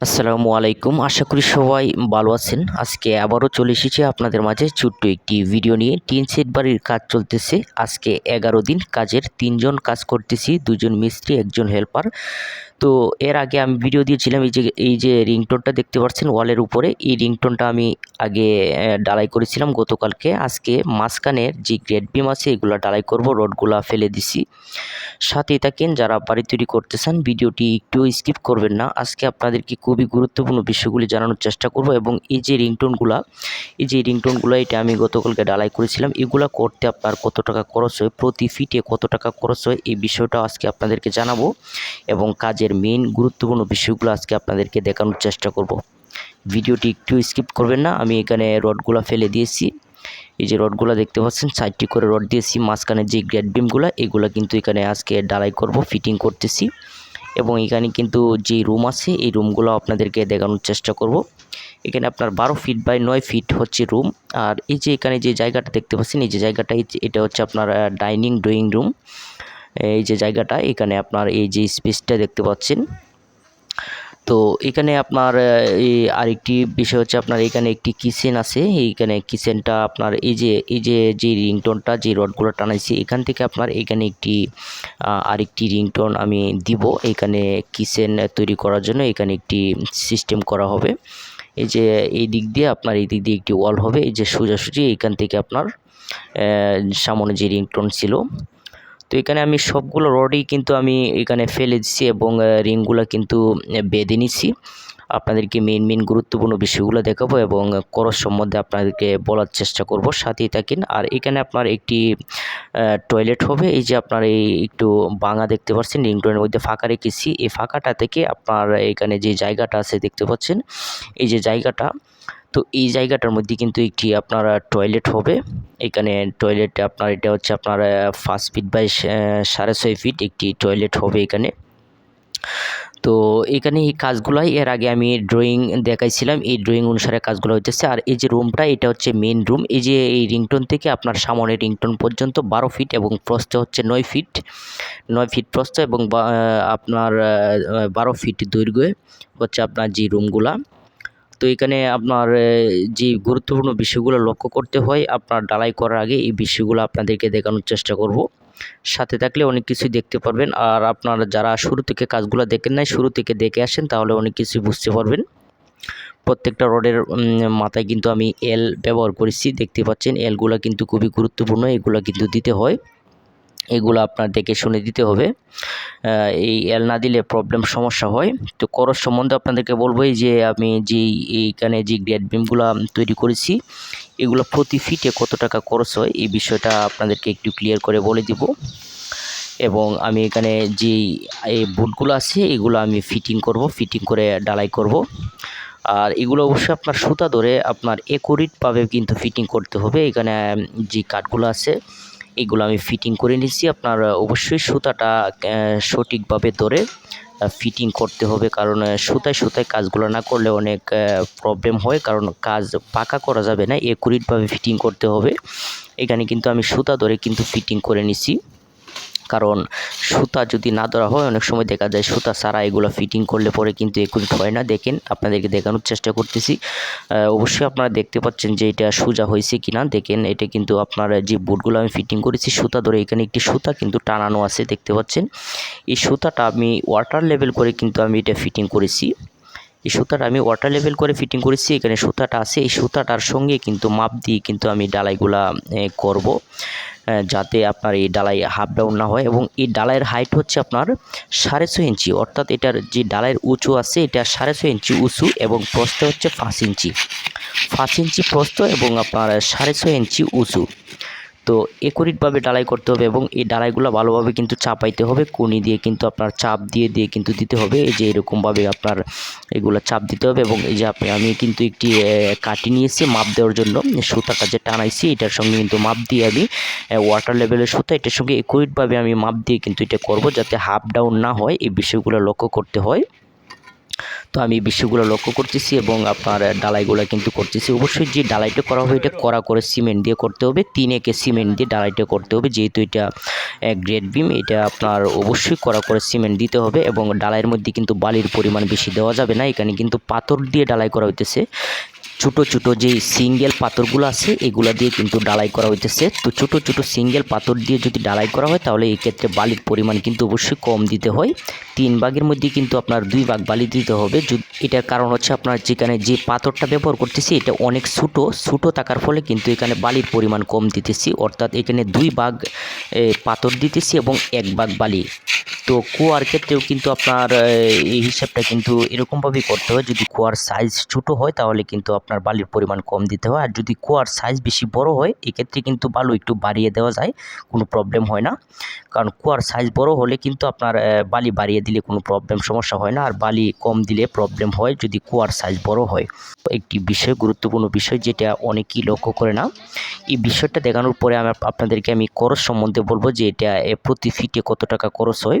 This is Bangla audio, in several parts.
আসসালামু আলাইকুম। আশা করি সবাই ভালো আছেন। আজকে আবারও চলে এসেছে আপনাদের মাঝে ছোট্ট একটি ভিডিও নিয়ে। টিন সেট বাড়ির কাজ চলতেছে। আজকে এগারো দিন কাজের। তিনজন কাজ করতেছি। দুজন মিস্ত্রি, একজন হেল্পার। তো এর আগে আমি ভিডিও দিয়েছিলাম, এই যে এই যে রিংটোনটা দেখতে পাচ্ছেন ওয়ালের উপরে, এই রিংটোনটা আমি আগে ডালাই করেছিলাম গতকালকে। আজকে মাঝখানের যে গ্রেড বিম আছে, এগুলো ডালাই করব, রডগুলা ফেলে দিছি। সাথেই থাকেন, যারা বাড়ি তৈরি করতে চান, ভিডিওটি একটু স্কিপ করবেন না। আজকে আপনাদেরকে খুবই গুরুত্বপূর্ণ বিষয়গুলি জানানোর চেষ্টা করব এবং এই যে রিংটোনগুলা এই যে রিংটোনগুলো এটা আমি গতকালকে ডালাই করেছিলাম, এগুলা করতে আপনার কত টাকা খরচ হয়, প্রতি ফিটে কত টাকা খরচ হয়, এই বিষয়টা আজকে আপনাদেরকে জানাব এবং কাজের মেইন গুরুত্বপূর্ণ বিষয়গুলো আজকে আপনাদেরকে দেখানোর চেষ্টা করব। ভিডিওটি একটু স্কিপ করবেন না, আমি এখানে রডগুলো ফেলে দিয়েছি। এই যে রডগুলো দেখতে পাচ্ছেন সাইডটি করে রড দিয়েছি, মাঝখানে যে গ্রেড বিমগুলো এগুলো কিন্তু এখানে আজকে ডালাই করব ফিটিং করতেছি। এবং এখানে কিন্তু যে রুম আছে, এই রুমগুলো আপনাদেরকে দেখানোর চেষ্টা করব। এখানে আপনার বারো ফিট বাই নয় ফিট হচ্ছে রুম আর এই যে এখানে যে জায়গাটা দেখতে পাচ্ছেন, এই যে জায়গাটা এটা হচ্ছে আপনার ডাইনিং ড্রয়িং রুম এই যে জায়গাটা, এখানে আপনার এই যে স্পেসটা দেখতে পাচ্ছেন। তো এখানে আপনার, এই আরেকটি বিষয় হচ্ছে আপনার এখানে একটি কিচেন আছে। এইখানে কিচেনটা আপনার এই যে এই যে যে রিংটোনটা যে রডগুলো টানাইছি, এখান থেকে আপনার এখানে একটি আরেকটি রিংটোন আমি দিব। এখানে কিচেন তৈরি করার জন্য এখানে একটি সিস্টেম করা হবে। এই যে, এই দিক দিয়ে আপনার এই দিক দিয়ে একটি ওয়াল হবে। এই যে সোজাসুজি এখান থেকে আপনার সামনে যে রিংটোন ছিল তো এখানে আমি সবগুলো রডই কিন্তু আমি এখানে ফেলে দিচ্ছি এবং রিংগুলো কিন্তু বেঁধে নিচ্ছি আপনাদেরকে মেন মেন গুরুত্বপূর্ণ বিষয়গুলো দেখাবো এবং করস সম্বন্ধে আপনাদেরকে বলার চেষ্টা করব। সাথেই থাকেন। আর এখানে আপনার একটি টয়লেট হবে। এই যে আপনার এই একটু বাঙা দেখতে পাচ্ছেন। রিংটোনের মধ্যে ফাঁকা রেখেছি। এই ফাঁকাটা থেকে আপনার এখানে যে জায়গাটা আছে দেখতে পাচ্ছেন। এই যে জায়গাটা তো এই জায়গাটার মধ্যে কিন্তু একটি আপনার টয়লেট হবে। এখানে টয়লেটে আপনার এটা হচ্ছে আপনার পাঁচ ফিট বাই সাড়ে ছয় ফিট একটি টয়লেট হবে এখানে। তো এখানে এই কাজগুলাই, এর আগে আমি ড্রয়িং দেখাইছিলাম, এই ড্রয়িং অনুসারে কাজগুলো হইতেছে। আর এই যে রুমটা এটা হচ্ছে মেন রুম এই যে এই রিংটোন থেকে আপনার সামনে রিংটোন পর্যন্ত বারো ফিট এবং প্রস্থ হচ্ছে নয় ফিট নয় ফিট প্রস্থ এবং আপনার বারো ফিট দৈর্ঘ্যে হচ্ছে আপনার যে রুমগুলা তো এখানে আপনার যে গুরুত্বপূর্ণ বিষয়গুলো লক্ষ্য করতে হয়, আপনার ডালাই করার আগে এই বিষয়গুলো আপনাদেরকে দেখানোর চেষ্টা করব। সাথে থাকলে অনেক কিছুই দেখতে পারবেন। আর আপনারা যারা শুরু থেকে কাজগুলো দেখেন নাই, শুরু থেকে দেখে আসেন, তাহলে অনেক কিছুই বুঝতে পারবেন। প্রত্যেকটা রডের মাথায় কিন্তু আমি এল ব্যবহার করেছি, দেখতে পাচ্ছেন এলগুলো কিন্তু খুবই গুরুত্বপূর্ণ, এগুলো কিন্তু দিতে হয়। এগুলো আপনার দেখে শুনে দিতে হবে। এই এল না দিলে প্রবলেম সমস্যা হয়। তো করস সম্বন্ধে আপনাদেরকে বলব যে আমি যে এইখানে যে গ্রেড বিমগুলো তৈরি করেছি, এগুলো প্রতি ফিটে কত টাকা খরচ হয়, এই বিষয়টা আপনাদেরকে একটু ক্লিয়ার করে বলে দিব। এবং আমি এখানে যে এই বুটগুলো আছে, এগুলো আমি ফিটিং করব ফিটিং করে ডালাই করব। আর এগুলো অবশ্যই আপনার সুতা ধরে আপনার একুরিটভাবে কিন্তু ফিটিং করতে হবে। এখানে যে কাঠগুলো আছে এগুলো আমি ফিটিং করে নিচ্ছি আপনার অবশ্যই সুতাটা সঠিকভাবে ধরে ফিটিং করতে হবে। কারণ সুতায় সুতায় কাজগুলো না করলে অনেক প্রবলেম হয়। কারণ, কাজ পাকা করা যাবে না। একুরিটভাবে ফিটিং করতে হবে। এখানে কিন্তু আমি সুতা ধরে কিন্তু ফিটিং করে নিছি। কারণ সুতা যদি না ধরা হয়, অনেক সময় দেখা যায় সুতা ছাড়া এগুলো ফিটিং করলে পরে কিন্তু একুরিট হয় না। দেখেন, আপনাদেরকে দেখানোর চেষ্টা করতেছি। অবশ্যই আপনারা দেখতে পাচ্ছেন যে এটা সোজা হয়েছে কি না দেখেন, এটা কিন্তু আপনার যে বুটগুলো আমি ফিটিং করেছি, সুতা ধরে এখানে একটি সুতা কিন্তু টানানো আছে, দেখতে পাচ্ছেন। এই সুতাটা আমি ওয়াটার লেভেল করে কিন্তু আমি এটা ফিটিং করেছি। এই সুতাটা আমি ওয়াটার লেভেল করে ফিটিং করেছি, এখানে সুতাটা আছে, এই সুতাটার সঙ্গে কিন্তু মাপ দিয়ে কিন্তু আমি ডালাইগুলা করব যাতে আপনার এই ডালাই হাফ ডাউন না হয় এবং এই ডালাইয়ের হাইট হচ্ছে আপনার সাড়ে ছয় ইঞ্চি, অর্থাৎ এটার যে ডালাইয়ের উঁচু আছে এটা সাড়ে ছয় ইঞ্চি উঁচু এবং প্রস্থ হচ্ছে পাঁচ ইঞ্চি। পাঁচ ইঞ্চি প্রস্থ এবং আপনার সাড়ে ছয় ইঞ্চি উঁচু। তো একরিটভাবে ডালাই করতে হবে এবং এই ডালাইগুলো ভালোভাবে কিন্তু চাপাইতে হবে। কুনি দিয়ে কিন্তু আপনার চাপ দিয়ে দিয়ে কিন্তু দিতে হবে। এই যে এরকমভাবে আপনার এগুলো চাপ দিতে হবে এবং এই যে আপনি, আমি কিন্তু একটি কাটি নিয়েছি মাপ দেওয়ার জন্য। সুতাটা যে টানাইছি, এটার সঙ্গে কিন্তু মাপ দিয়ে আমি ওয়াটার লেভেলের সুতা, এটার সঙ্গে একরিটভাবে আমি মাপ দিয়ে কিন্তু এটা করব যাতে হাফ ডাউন না হয়। এই বিষয়গুলো লক্ষ্য করতে হয়। তো আমি বিষয়গুলো লক্ষ্য করতেছি এবং আপনার ডালাইগুলো কিন্তু করতেছি। অবশ্যই যে ডালাইটা করা হবে, এটা করা করে সিমেন্ট দিয়ে করতে হবে। তিন একে সিমেন্ট দিয়ে ডালাইটা করতে হবে। যেহেতু এটা গ্রেড বিম, এটা আপনার অবশ্যই করা করে সিমেন্ট দিতে হবে এবং ডালাইয়ের মধ্যে কিন্তু বালির পরিমাণ বেশি দেওয়া যাবে না। এখানে কিন্তু পাথর দিয়ে ডালাই করা হইতেছে। ছোটো ছোটো যে সিঙ্গেল পাথরগুলো আছে, এগুলো দিয়ে কিন্তু ডালাই করা হইতেছে। তো ছোটো ছোটো সিঙ্গেল পাথর দিয়ে যদি ডালাই করা হয়, তাহলে এই ক্ষেত্রে বালির পরিমাণ কিন্তু অবশ্যই কম দিতে হয়। তিন ভাগের মধ্যে কিন্তু আপনার দুই ভাগ বালি দিতে হবে। এটার কারণ হচ্ছে আপনার যেখানে যে পাথরটা ব্যবহার করতেছি, এটা অনেক ছোটো। ছোটো থাকার ফলে কিন্তু এখানে বালির পরিমাণ কম দিতেছি। অর্থাৎ এখানে দুই ভাগ পাথর দিতেছি এবং এক ভাগ বালি। তো কুয়ার ক্ষেত্রেও কিন্তু আপনার এই হিসাবটা কিন্তু এরকমভাবেই করতে হয়। যদি কুয়ার সাইজ ছোট হয়, তাহলে কিন্তু আপনার বালির পরিমাণ কম দিতে হয়। আর যদি কুয়ার সাইজ বেশি বড় হয়, এক্ষেত্রে কিন্তু বালু একটু বাড়িয়ে দেওয়া যায়, কোনো প্রবলেম হয় না। কারণ কুয়ার সাইজ বড় হলে কিন্তু আপনার বালি বাড়িয়ে দিলে কোনো প্রবলেম সমস্যা হয় না। আর বালি কম দিলে প্রবলেম হয় যদি কুয়ার সাইজ বড় হয়। একটি বিষয়, গুরুত্বপূর্ণ বিষয় যেটা অনেকেই লক্ষ্য করে না। এই বিষয়টা দেখানোর পরে আমি আপনাদেরকে আমি খরচ সম্বন্ধে বলব যে এটা প্রতি ফিটে কত টাকা খরচ হয়।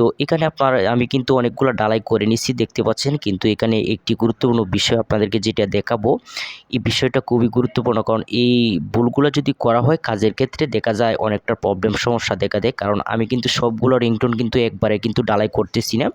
তো এখানে আপনার, আমি কিন্তু অনেকগুলো ডালাই করে নিছি দেখতে পাচ্ছেন। কিন্তু এখানে একটি গুরুত্বপূর্ণ বিষয় আপনাদেরকে যেটা দেখাবো, এই বিষয়টা খুবই গুরুত্বপূর্ণ। কারণ এই ভুলগুলো যদি করা হয়, কাজের ক্ষেত্রে দেখা যায় অনেকটা প্রবলেম সমস্যা দেখা দেয়। কারণ আমি কিন্তু সবগুলো রিংটোন কিন্তু একবারে কিন্তু ডালাই করতেছি না।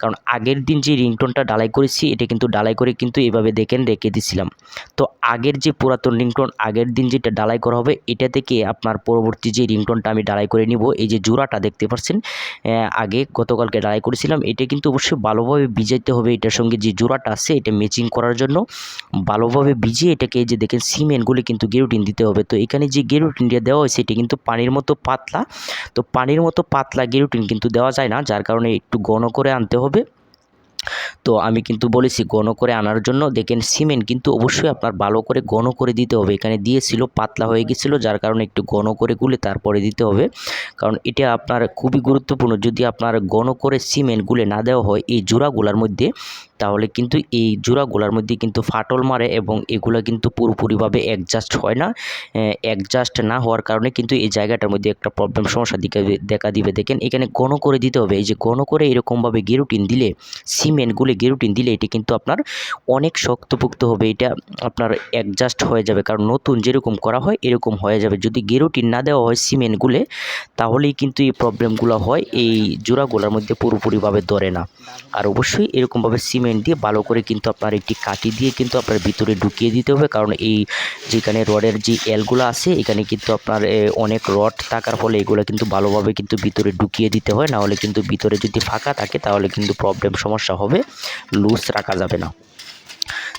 কারণ আগের দিন যে রিংটোনটা ডালাই করেছি, এটা কিন্তু ডালাই করে কিন্তু এভাবে দেখেন রেখে দিছিলাম। তো আগের যে পুরাতন রিংটোন, আগের দিন যেটা ডালাই করা হবে, এটা থেকে আপনার পরবর্তী যে রিংটোনটা আমি ডালাই করে নিব, এই যে জোড়াটা দেখতে পাচ্ছেন আগে গতকালকে ড্রাই করেছিলাম, এটা কিন্তু অবশ্যই ভালোভাবে ভিজাইতে হবে এটার সঙ্গে যে জোড়াটা আছে, এটা ম্যাচিং করার জন্য ভালোভাবে ভিজিয়ে এটাকে যে দেখেন সিমেন্টগুলি কিন্তু গেরুটিন দিতে হবে। তো এখানে যে গেরুটিন দিয়ে দেওয়া হয়েছে এটি কিন্তু পানির মতো পাতলা। তো পানির মতো পাতলা গেরুটিন কিন্তু দেওয়া যায় না, যার কারণে একটু ঘন করে আনতে হবে। তো আমি কিন্তু বলেছি ঘন করে আনার জন্য। দেখেন সিমেন্ট কিন্তু অবশ্যই আপনার ভালো করে ঘন করে দিতে হবে। এখানে দিয়েছিল, পাতলা হয়ে গেছিল, যার কারণে একটু ঘন করে গুলে তারপরে দিতে হবে। কারণ এটা আপনার খুবই গুরুত্বপূর্ণ। যদি আপনার ঘন করে সিমেন্ট গুলে না দেওয়া হয়, এই জোড়াগুলার মধ্যে তাহলে কিন্তু এই জোড়াগুলার মধ্যে কিন্তু ফাটল মারে এবং এগুলো কিন্তু পুরোপুরিভাবে অ্যাডজাস্ট হয় না। অ্যাডজাস্ট না হওয়ার কারণে কিন্তু এই জায়গাটার মধ্যে একটা প্রবলেম সমস্যা দিকে দেখা দিবে। দেখেন, এখানে ঘন করে দিতে হবে। এই যে ঘন করে এরকমভাবে গেরুটিন দিলে সিমেন্টগুলি গেরুটিন দিলে এটি কিন্তু আপনার অনেক শক্তপোক্ত হবে। এটা আপনার অ্যাডজাস্ট হয়ে যাবে। কারণ নতুন যেরকম করা হয়, এরকম হয়ে যাবে। যদি গেরুটিন না দেওয়া হয় সিমেন্টগুলো তাহলেই কিন্তু এই প্রবলেমগুলো হয়। এই জোড়াগুলোর মধ্যে পুরোপুরিভাবে ধরে না। আর অবশ্যই এরকমভাবে সিমেন্ট দিয়ে ভালো করে কিন্তু আপনার একটি কাটি দিয়ে কিন্তু আপনার ভিতরে ঢুকিয়ে দিতে হবে। কারণ এই যেখানে রডের যে এলগুলো আছে, এখানে কিন্তু আপনার অনেক রড থাকার ফলে এগুলো কিন্তু ভালোভাবে কিন্তু ভিতরে ঢুকিয়ে দিতে হয়। নাহলে কিন্তু ভিতরে যদি ফাঁকা থাকে, তাহলে কিন্তু প্রবলেম সমস্যা হবে। লুজ রাখা যাবে না।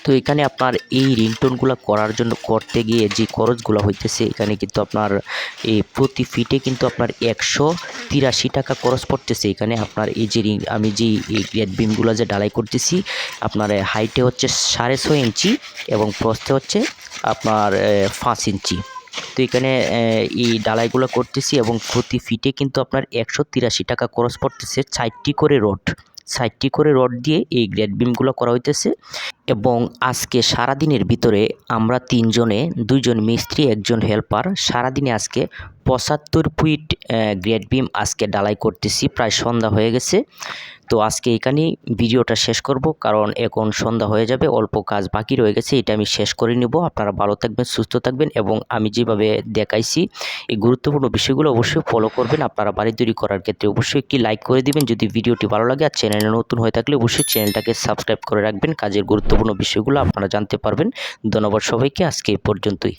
তো এখানে আপনার এই রিংটোনগুলো করার জন্য করতে গিয়ে যে খরচগুলো হইতেছে, এখানে কিন্তু আপনার এই প্রতি ফিটে কিন্তু আপনার একশো তিরাশি টাকা খরচ পড়তেছে। এখানে আপনার এই যে রিং, আমি যে এই গ্রেড বিমগুলো যে ডালাই করতেছি, আপনার হাইটে হচ্ছে সাড়ে ছয় ইঞ্চি এবং প্রস্থে হচ্ছে আপনার পাঁচ ইঞ্চি। তো এখানে এই ডালাইগুলো করতেছি এবং প্রতি ফিটে কিন্তু আপনার একশো তিরাশি টাকা খরচ পড়তেছে চারটি করে রড। ষাটটি করে রড দিয়ে এই গ্রেড বিমগুলো করা হইতেছে এবং আজকে সারাদিনের ভিতরে আমরা তিনজনে, দুইজন মিস্ত্রি, একজন হেল্পার, সারাদিনে আজকে পঁচাত্তর ফিট গ্রেড বিম আজকে ডালাই করতেছি, প্রায় সন্ধ্যা হয়ে গেছে। তো আজকে এখানেই ভিডিওটা শেষ করব, কারণ এখন সন্ধ্যা হয়ে যাবে, অল্প কাজ বাকি রয়ে গেছে, এটা আমি শেষ করে নিব। আপনারা ভালো থাকবেন, সুস্থ থাকবেন, এবং আমি যেভাবে দেখাইছি, এই গুরুত্বপূর্ণ বিষয়গুলো অবশ্যই ফলো করবেন। আপনারা বাড়ি তৈরি করার ক্ষেত্রে অবশ্যই একটি লাইক করে দিবেন, যদি ভিডিওটি ভালো লাগে। আর চ্যানেলে নতুন হয়ে থাকলে অবশ্যই চ্যানেলটাকে সাবস্ক্রাইব করে রাখবেন। কাজের গুরুত্বপূর্ণ বিষয়গুলো আপনারা জানতে পারবেন। ধন্যবাদ সবাইকে, আজকে এই পর্যন্তই।